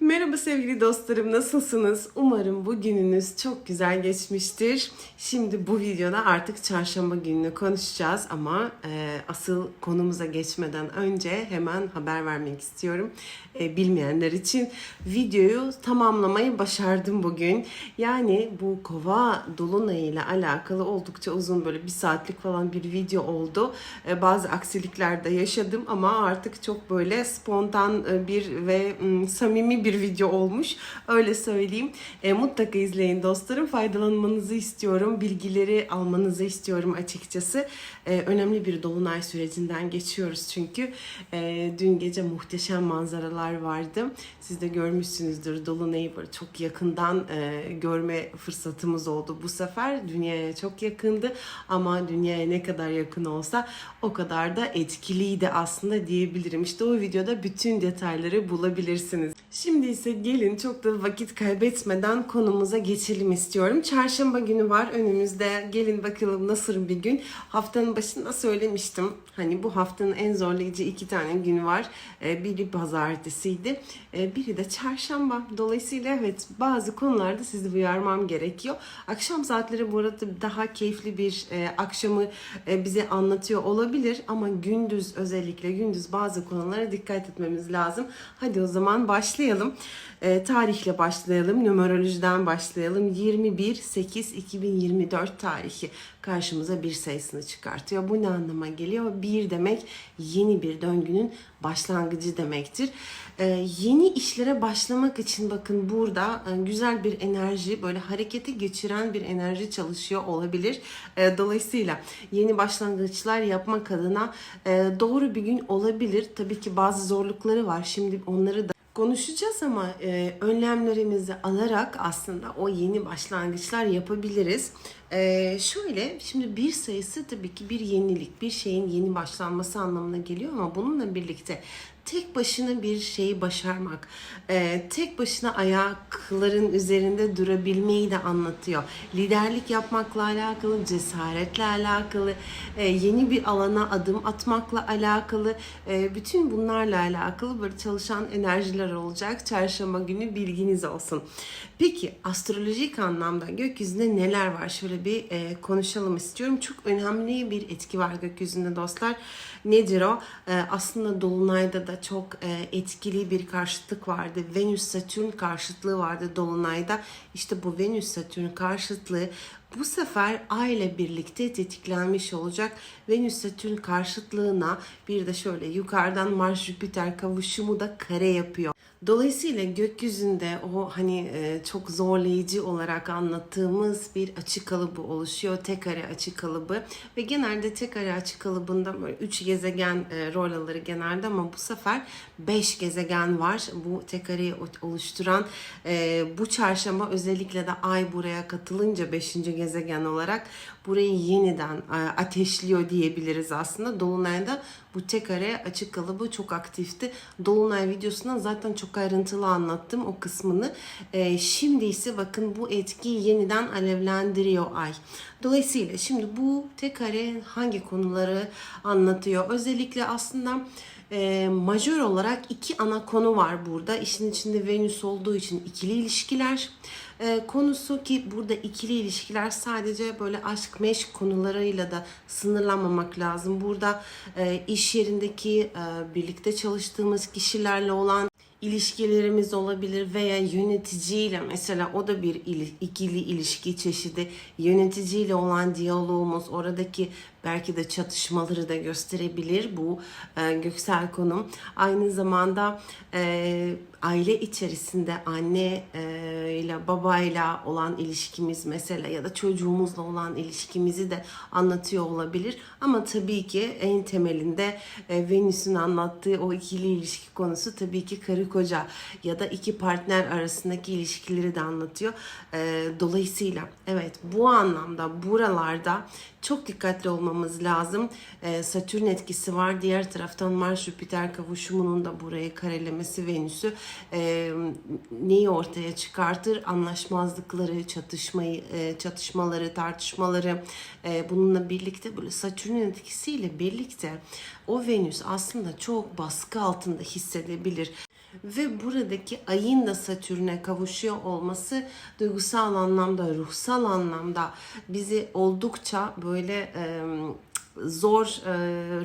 Merhaba sevgili dostlarım nasılsınız? Umarım bu gününüz çok güzel geçmiştir. Şimdi bu videoda artık çarşamba gününü konuşacağız ama e, asıl konumuza geçmeden önce hemen haber vermek istiyorum. E, bilmeyenler için videoyu tamamlamayı başardım bugün. Yani bu kova dolunayı ile alakalı oldukça uzun böyle bir saatlik falan bir video oldu. E, bazı aksilikler de yaşadım ama artık çok böyle spontan e, bir ve mm, bir video olmuş. Öyle söyleyeyim. E, mutlaka izleyin dostlarım. Faydalanmanızı istiyorum. Bilgileri almanızı istiyorum açıkçası. E, önemli bir dolunay sürecinden geçiyoruz çünkü. E, dün gece muhteşem manzaralar vardı. Siz de görmüşsünüzdür. Dolunay'ı böyle çok yakından e, görme fırsatımız oldu bu sefer. Dünyaya çok yakındı ama dünyaya ne kadar yakın olsa o kadar da etkiliydi aslında diyebilirim. İşte o videoda bütün detayları bulabilirsiniz. Şimdi ise gelin çok da vakit kaybetmeden konumuza geçelim istiyorum. Çarşamba günü var önümüzde. Gelin bakalım nasıl bir gün. Haftanın başında söylemiştim. Hani bu haftanın en zorlayıcı iki tane günü var. Ee, Biri pazartesiydi. Ee, Biri de çarşamba. Dolayısıyla evet bazı konularda sizi uyarmam gerekiyor. Akşam saatleri bu arada daha keyifli bir e, akşamı e, bize anlatıyor olabilir. Ama gündüz özellikle gündüz bazı konulara dikkat etmemiz lazım. Hadi o zaman başlayalım. E, tarihle başlayalım. Numerolojiden başlayalım. 21-8-2024 tarihi karşımıza bir sayısını çıkartıyor. Bu ne anlama geliyor? Bir demek yeni bir döngünün başlangıcı demektir. E, yeni işlere başlamak için bakın burada e, güzel bir enerji, böyle harekete geçiren bir enerji çalışıyor olabilir. E, dolayısıyla yeni başlangıçlar yapmak adına e, doğru bir gün olabilir. Tabii ki bazı zorlukları var. Şimdi onları da konuşacağız ama e, önlemlerimizi alarak aslında o yeni başlangıçlar yapabiliriz. E, şöyle şimdi bir sayısı tabii ki bir yenilik, bir şeyin yeni başlanması anlamına geliyor ama bununla birlikte tek başına bir şeyi başarmak, e, tek başına ayakların üzerinde durabilmeyi de anlatıyor. Liderlik yapmakla alakalı, cesaretle alakalı, e, yeni bir alana adım atmakla alakalı, e, bütün bunlarla alakalı böyle çalışan enerjiler olacak. Çarşamba günü bilginiz olsun. Peki astrolojik anlamda gökyüzünde neler var? Şöyle bir e, konuşalım istiyorum. Çok önemli bir etki var gökyüzünde dostlar. Nedir o? E, aslında Dolunay'da da çok e, etkili bir karşıtlık vardı. Venüs-Satürn karşıtlığı vardı Dolunay'da. İşte bu Venüs-Satürn karşıtlığı bu sefer Ay ile birlikte tetiklenmiş olacak. Venüs-Satürn karşıtlığına bir de şöyle yukarıdan Mars-Jüpiter kavuşumu da kare yapıyor. Dolayısıyla gökyüzünde o hani e, çok zorlayıcı olarak anlattığımız bir açı kalıbı oluşuyor. Tek kare açı kalıbı ve genelde tek kare açı kalıbında böyle 3 gezegen e, rol alır genelde ama bu sefer 5 gezegen var. Bu tek kareyi oluşturan e, bu çarşamba özellikle de ay buraya katılınca 5. gezegen olarak burayı yeniden e, ateşliyor diyebiliriz aslında. Dolunay'da bu tek kare açık kalıbı çok aktifti. Dolunay videosunda zaten çok ayrıntılı anlattım o kısmını. E, şimdi ise bakın bu etkiyi yeniden alevlendiriyor ay. Dolayısıyla şimdi bu tek kare hangi konuları anlatıyor? Özellikle aslında e, majör olarak iki ana konu var burada. İşin içinde Venüs olduğu için ikili ilişkiler e, konusu ki burada ikili ilişkiler sadece böyle aşk meşk konularıyla da sınırlanmamak lazım. Burada e, iş yerindeki e, birlikte çalıştığımız kişilerle olan ilişkilerimiz olabilir veya yöneticiyle mesela o da bir ili, ikili ilişki çeşidi yöneticiyle olan diyalogumuz oradaki belki de çatışmaları da gösterebilir bu e, göksel konum. Aynı zamanda e, aile içerisinde anne e, ile babayla olan ilişkimiz mesela ya da çocuğumuzla olan ilişkimizi de anlatıyor olabilir. Ama tabii ki en temelinde e, Venüs'ün anlattığı o ikili ilişki konusu tabii ki karı koca ya da iki partner arasındaki ilişkileri de anlatıyor. E, dolayısıyla evet bu anlamda buralarda çok dikkatli olmamız lazım. Satürn etkisi var. Diğer taraftan Mars-Jüpiter kavuşumunun da buraya karelemesi Venüs'ü e, neyi ortaya çıkartır? Anlaşmazlıkları, çatışmayı, e, çatışmaları, tartışmaları e, bununla birlikte böyle Satürn'ün etkisiyle birlikte o Venüs aslında çok baskı altında hissedebilir. Ve buradaki ayın da Satürn'e kavuşuyor olması duygusal anlamda, ruhsal anlamda bizi oldukça böyle e, zor e,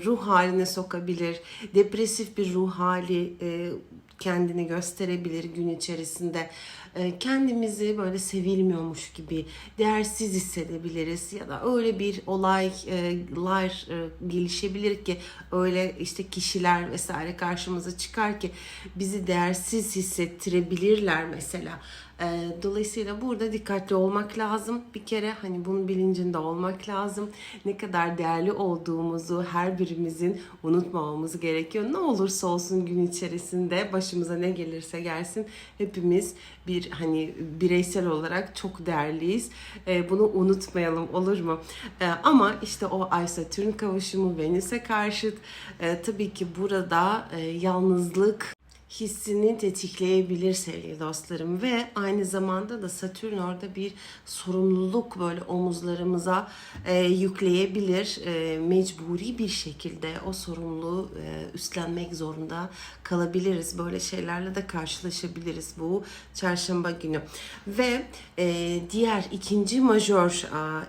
ruh haline sokabilir. Depresif bir ruh hali e, kendini gösterebilir gün içerisinde. E, kendimizi böyle sevilmiyormuş gibi değersiz hissedebiliriz ya da öyle bir olaylar e, gelişebilir ki öyle işte kişiler vesaire karşımıza çıkar ki bizi değersiz hissettirebilirler mesela. E, Dolayısıyla burada dikkatli olmak lazım. Bir kere hani bunun bilincinde olmak lazım. Ne kadar değerli olduğumuzu her birimizin unutmamamız gerekiyor. Ne olursa olsun gün içerisinde başımıza ne gelirse gelsin hepimiz bir hani bireysel olarak çok değerliyiz. E, bunu unutmayalım olur mu? E, ama işte o Ay Satürn kavuşumu Venüs'e karşıt e, tabii ki burada e, yalnızlık hissini tetikleyebilir sevgili dostlarım ve aynı zamanda da Satürn orada bir sorumluluk böyle omuzlarımıza e, yükleyebilir. E, mecburi bir şekilde o sorumluluğu e, üstlenmek zorunda kalabiliriz. Böyle şeylerle de karşılaşabiliriz bu çarşamba günü. Ve e, diğer ikinci majör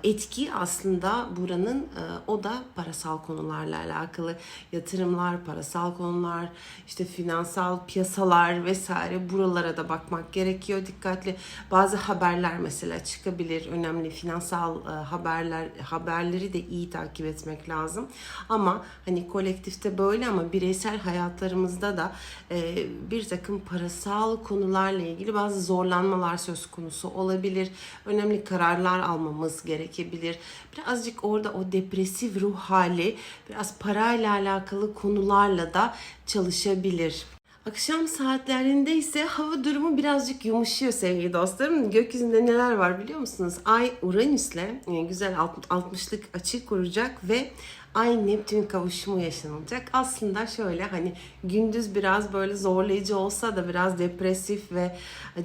e, etki aslında buranın e, o da parasal konularla alakalı yatırımlar, parasal konular, işte finansal piyasalar vesaire buralara da bakmak gerekiyor dikkatli. Bazı haberler mesela çıkabilir. Önemli finansal e, haberler haberleri de iyi takip etmek lazım. Ama hani kolektifte böyle ama bireysel hayatlarımızda da e, bir takım parasal konularla ilgili bazı zorlanmalar söz konusu olabilir. Önemli kararlar almamız gerekebilir. Birazcık orada o depresif ruh hali biraz parayla alakalı konularla da çalışabilir. Akşam saatlerinde ise hava durumu birazcık yumuşuyor sevgili dostlarım. Gökyüzünde neler var biliyor musunuz? Ay Uranüs'le e, güzel 60'lık açı kuracak ve Ay Neptün kavuşumu yaşanacak. Aslında şöyle hani gündüz biraz böyle zorlayıcı olsa da biraz depresif ve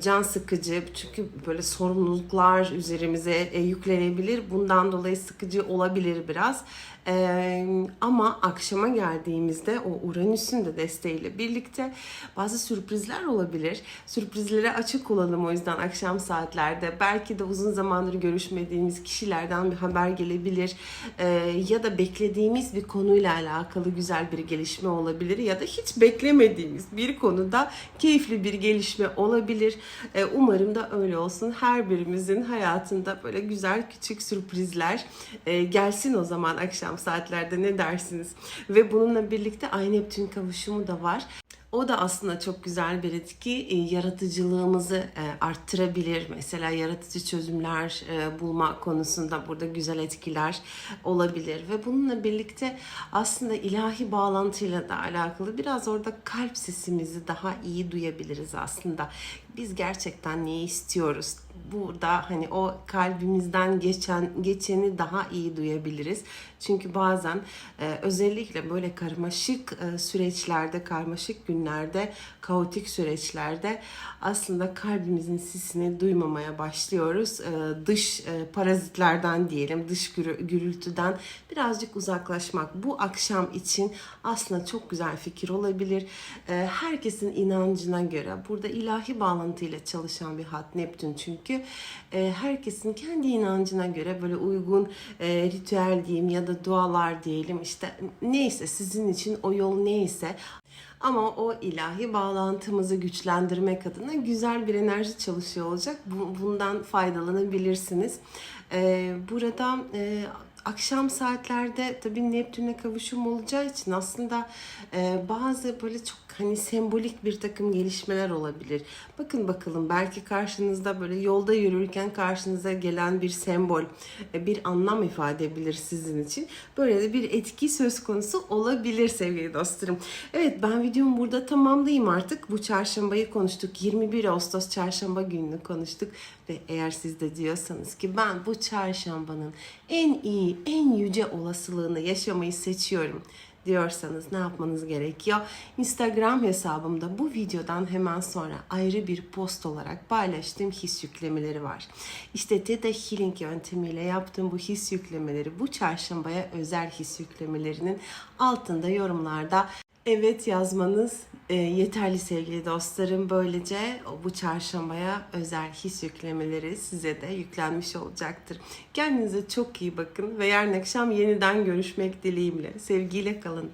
can sıkıcı. Çünkü böyle sorumluluklar üzerimize e, yüklenebilir. Bundan dolayı sıkıcı olabilir biraz. Ee, ama akşama geldiğimizde o Uranüs'ün de desteğiyle birlikte bazı sürprizler olabilir. Sürprizlere açık olalım o yüzden akşam saatlerde. Belki de uzun zamandır görüşmediğimiz kişilerden bir haber gelebilir. Ee, ya da beklediğimiz bir konuyla alakalı güzel bir gelişme olabilir. Ya da hiç beklemediğimiz bir konuda keyifli bir gelişme olabilir. Ee, umarım da öyle olsun. Her birimizin hayatında böyle güzel küçük sürprizler e, gelsin o zaman akşam saatlerde ne dersiniz? Ve bununla birlikte Ay Neptün kavuşumu da var. O da aslında çok güzel bir etki. E, Yaratıcılığımızı e, arttırabilir. Mesela yaratıcı çözümler e, bulma konusunda burada güzel etkiler olabilir. Ve bununla birlikte aslında ilahi bağlantıyla da alakalı biraz orada kalp sesimizi daha iyi duyabiliriz aslında. Biz gerçekten neyi istiyoruz? Burada hani o kalbimizden geçen geçeni daha iyi duyabiliriz. Çünkü bazen e, özellikle böyle karmaşık e, süreçlerde, karmaşık günlerde, kaotik süreçlerde aslında kalbimizin sesini duymamaya başlıyoruz. E, dış e, parazitlerden diyelim, dış gürü- gürültüden birazcık uzaklaşmak bu akşam için aslında çok güzel fikir olabilir. E, herkesin inancına göre burada ilahi bağlantıyla çalışan bir hat Neptün çünkü e, herkesin kendi inancına göre böyle uygun e, ritüel diyeyim ya da dualar diyelim işte neyse sizin için o yol neyse ama o ilahi bağlantımızı güçlendirmek adına güzel bir enerji çalışıyor olacak. Bu- Bundan faydalanabilirsiniz. Ee, burada e, akşam saatlerde tabii Neptün'e kavuşum olacağı için aslında e, bazı böyle çok hani sembolik bir takım gelişmeler olabilir. Bakın bakalım belki karşınızda böyle yolda yürürken karşınıza gelen bir sembol, e, bir anlam ifade edebilir sizin için. Böyle de bir etki söz konusu olabilir sevgili dostlarım. Evet ben videomu burada tamamlayayım artık. Bu çarşambayı konuştuk. 21 Ağustos çarşamba gününü konuştuk. Ve eğer siz de diyorsanız ki ben bu çarşambanın en iyi, en yüce olasılığını yaşamayı seçiyorum diyorsanız ne yapmanız gerekiyor? Instagram hesabımda bu videodan hemen sonra ayrı bir post olarak paylaştığım his yüklemeleri var. İşte Theta Healing yöntemiyle yaptığım bu his yüklemeleri bu çarşambaya özel his yüklemelerinin altında yorumlarda evet yazmanız e, yeterli sevgili dostlarım. Böylece bu çarşambaya özel his yüklemeleri size de yüklenmiş olacaktır. Kendinize çok iyi bakın ve yarın akşam yeniden görüşmek dileğiyle. Sevgiyle kalın.